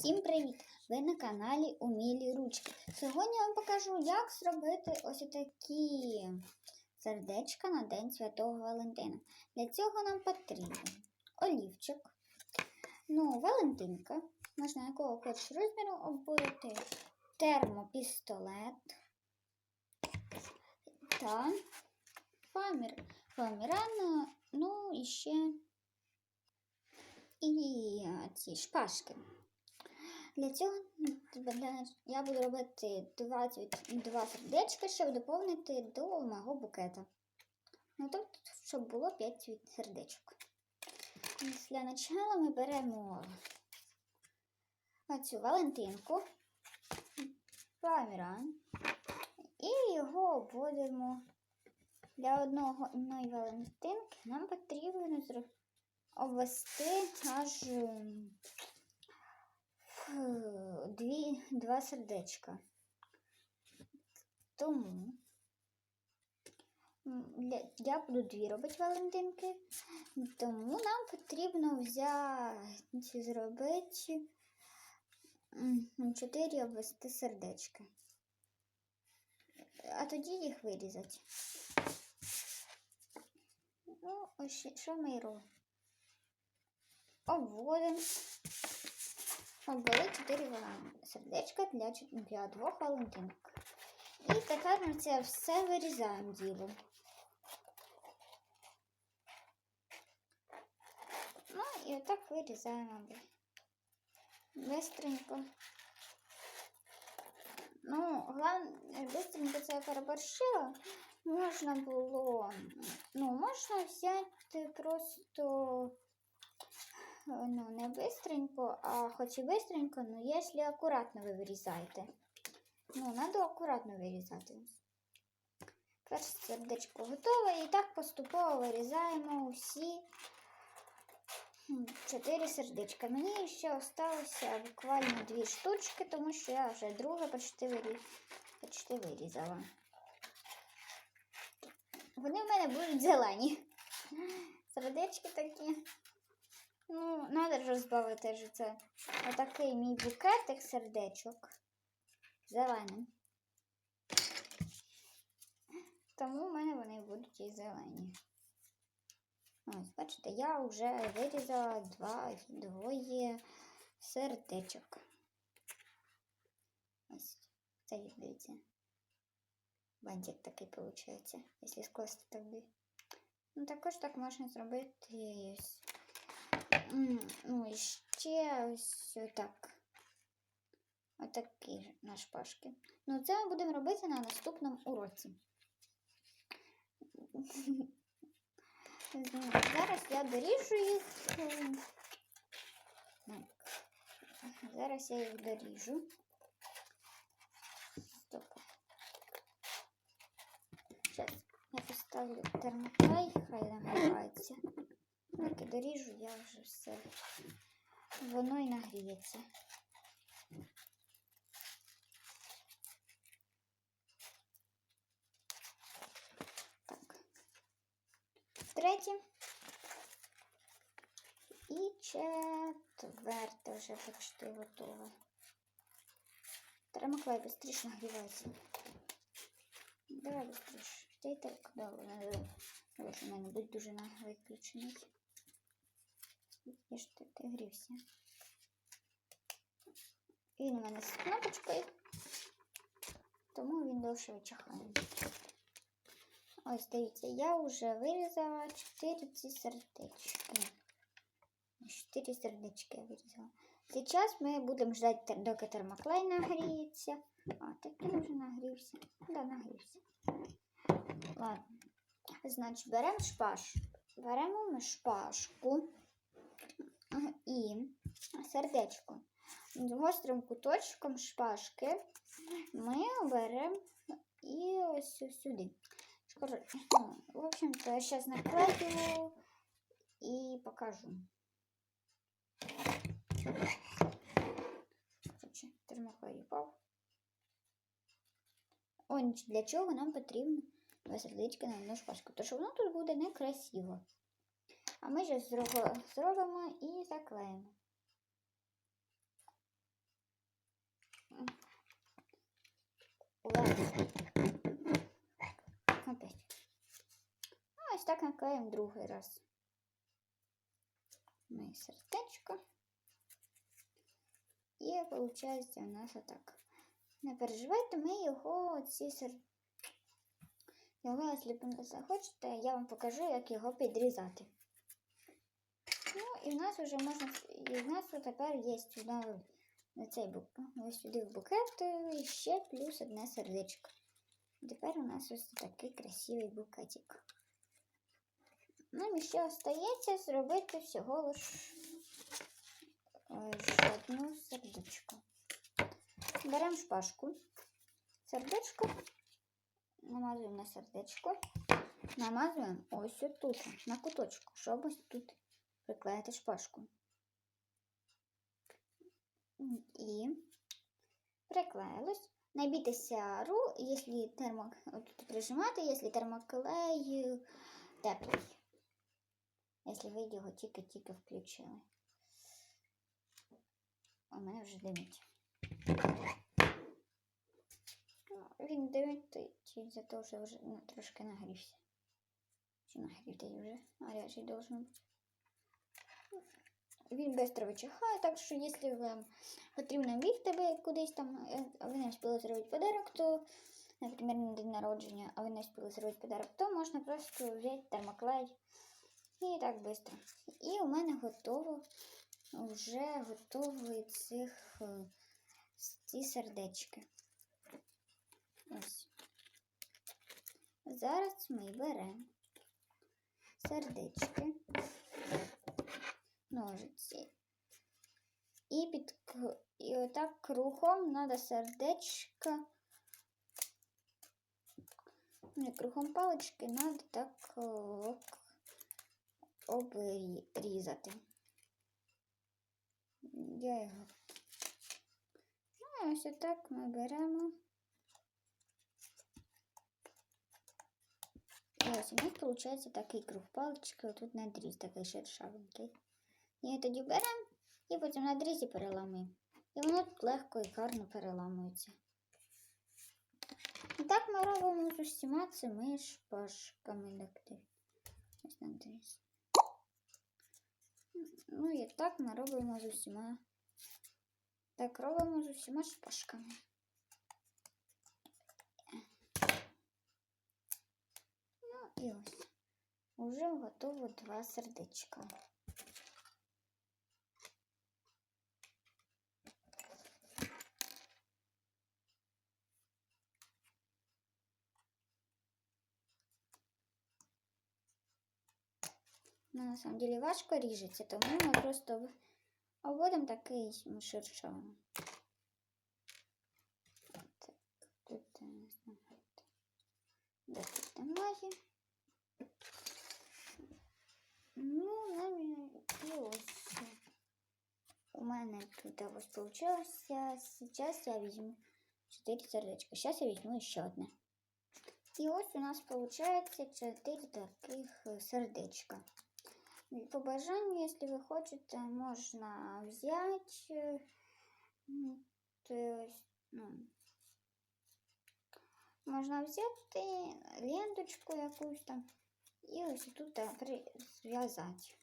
Всім привіт! Ви на каналі Умілі Ручки. Сьогодні я вам покажу, як зробити ось такі сердечка на День Святого Валентина. Для цього нам потрібен олівчик, ну, Валентинка, можна якого хочеш розміру оббити, термопістолет та фамір, фаміран, ну і ще і ці шпажки. Для цього я буду робити 20, два сердечка, щоб доповнити до мого букета. Ну, тобто, щоб було 5 сердечок. Для начала ми беремо оцю Валентинку, паміран, і його обводимо для одного одної Валентинки. Нам потрібно обвести аж дві, два сердечка. Тому я буду дві робити Валентинки, тому нам потрібно взяти, зробити чотири обвести сердечка. А тоді їх вирізати. Ну, ось що ми робимо? обводимо. Обвели 4 сердечка для, для двох валентинок. І тепер ми це все вирізаємо діло. Ну і отак вирізаємо бистренько. Ну, головне, бистренько це я переборщила. Можна було, ну, можна взяти просто ну, не быстренько, а хоч і быстренько, но если акуратно ви вирізаєте. Ну, треба акуратно вирізати. Перше сердечко готове і так поступово вирізаємо усі м, чотири сердечка. Мені ще залишилося буквально дві штучки, тому що я вже друге почти, почти вирізала. Вони в мене будуть зелені. Сердечки такі. Ну, ж розбавити ж це. Отакий мій букетик сердечок. Зелений. Тому в мене вони будуть і зелені. Ось, бачите, я вже вирізала два, двоє сердечок. Ось, це дивіться. Бантик такий виходить, якщо скласти так. Ну, також так можна зробити ось. Ну і ще ось так. Отакі ж на шпажки. Ну, це ми будемо робити на наступному уроці. Зараз я доріжу їх. Зараз я їх доріжу. Зараз я поставлю термоклей, хай нагрівається. Поки доріжу, я вже все. Воно і нагріється. Так. Третє. І четверте вже почти готове. Термоклей швидше нагрівається. Давай швидше. Ти так добре. Ось у мене будь дуже на виключений. І ж ти, грівся. Він у мене з кнопочкою, тому він довше вичахає. Ось дивіться, я вже вирізала 4 ці сердечки. 4 сердечки я вирізала. Зараз ми будемо ждати, доки термоклей нагріється. А, так вже нагрівся. Да, нагрівся. Ладно. Значить, беремо шпаж. Беремо ми шпажку і сердечко. З гострим куточком шпажки ми беремо і ось сюди. Ну, в общем-то, я зараз наклею і покажу. Термоклей упав. Ось для чого нам потрібно два сердечка на одну шпажку, тому що воно тут буде некрасиво. А ми вже зробимо і заклеїмо. Опять. Ну, ось так наклеїмо другий раз. Моє сердечко. І виходить у нас отак. Не переживайте, ми його ці сер... Його, якщо захочете, я вам покажу, як його підрізати. Ну, і в нас вже можна. І в нас тепер є сюди на цей букет. Ось сюди в букет і ще плюс одне сердечко. Тепер у нас ось такий красивий букетик. Нам ще остається зробити всього лиш е, одну сердечко. Беремо шпажку, сердечко, намазуємо на сердечко, намазуємо ось тут, на куточку, щоб ось тут приклеїти шпажку. І приклеїлось. Не бійтеся ру, якщо термо... тут прижимати, якщо термоклей теплий. Якщо ви його тільки-тільки включили. У мене вже димить. Він димить за те, що вже ну, трошки нагрівся. Чи нагрівся вже? Гарячий должен бути. Він швидко вичихає, так що якщо вам потрібно бігти кудись там, е, а ви не встигли зробити подарок, то, наприклад, на день народження, а ви не встигли зробити подарок, то можна просто взяти термоклей і так швидко. І у мене готово, вже готові цих е, ці сердечки. Ось. Зараз ми беремо сердечки ножиці. І під і отак кругом треба сердечко. Не кругом палички треба так обрізати. Я його. Ну, ось отак ми беремо. І ось у нас виходить такий круг палички, отут надріз такий шершавенький. І тоді беремо і потім на дрізі переламуємо. І воно тут легко і гарно переламується. І так ми робимо з усіма цими шпажками. На дріз. Ну і так ми робимо з усіма. Так робимо з усіма шпажками. Ну і ось. Уже готово два сердечка. Ну, на самом деле важко ріжеться, тому ми просто обводимо такий. Так, тут. Де тут немає. Ну, і ось. У мене тут ось вийшло. Зараз я візьму 4 сердечка. Зараз я візьму ще одне. І ось у нас виходить 4 таких сердечка. По бажанню, если вы хочете, можно взять то ну, можна взяти ленточку якусь там і ось тут а, зв'язати.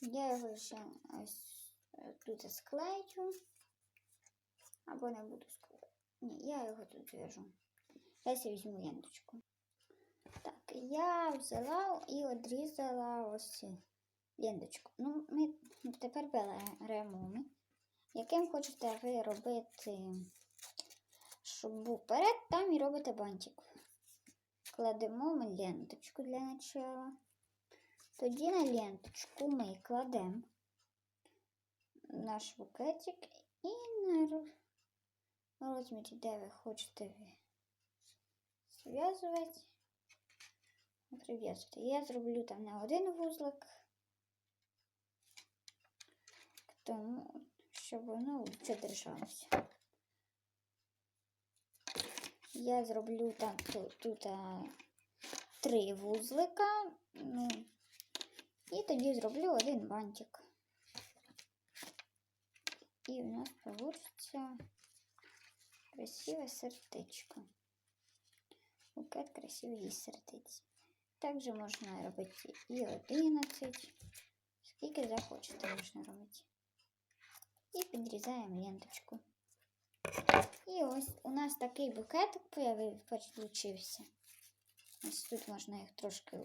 Я його ще ось е, тут склею. Або не буду склеювати. Ні, я його тут зв'яжу. Я візьму ленточку. Я взяла і одрізала ось ленточку. Ну, ми тепер беремо ми. Яким хочете ви робити, щоб перед, там і робите бантик. Кладемо ми ленточку для начала. Тоді на ленточку ми кладемо наш букетик і на розмірі, де ви хочете зв'язувати. Прив'язувати. Я зроблю там не один вузлик, тому щоб воно лучше держалося. Я зроблю там тут, тут а, три вузлика. Ну, і тоді зроблю один бантик. І у нас вийде красиве сердечко. Букет красивої сердець. Також можна робити і 11. Скільки захочете, можна робити. І підрізаємо ленточку. І ось у нас такий букетик появив, получився. Ось тут можна їх трошки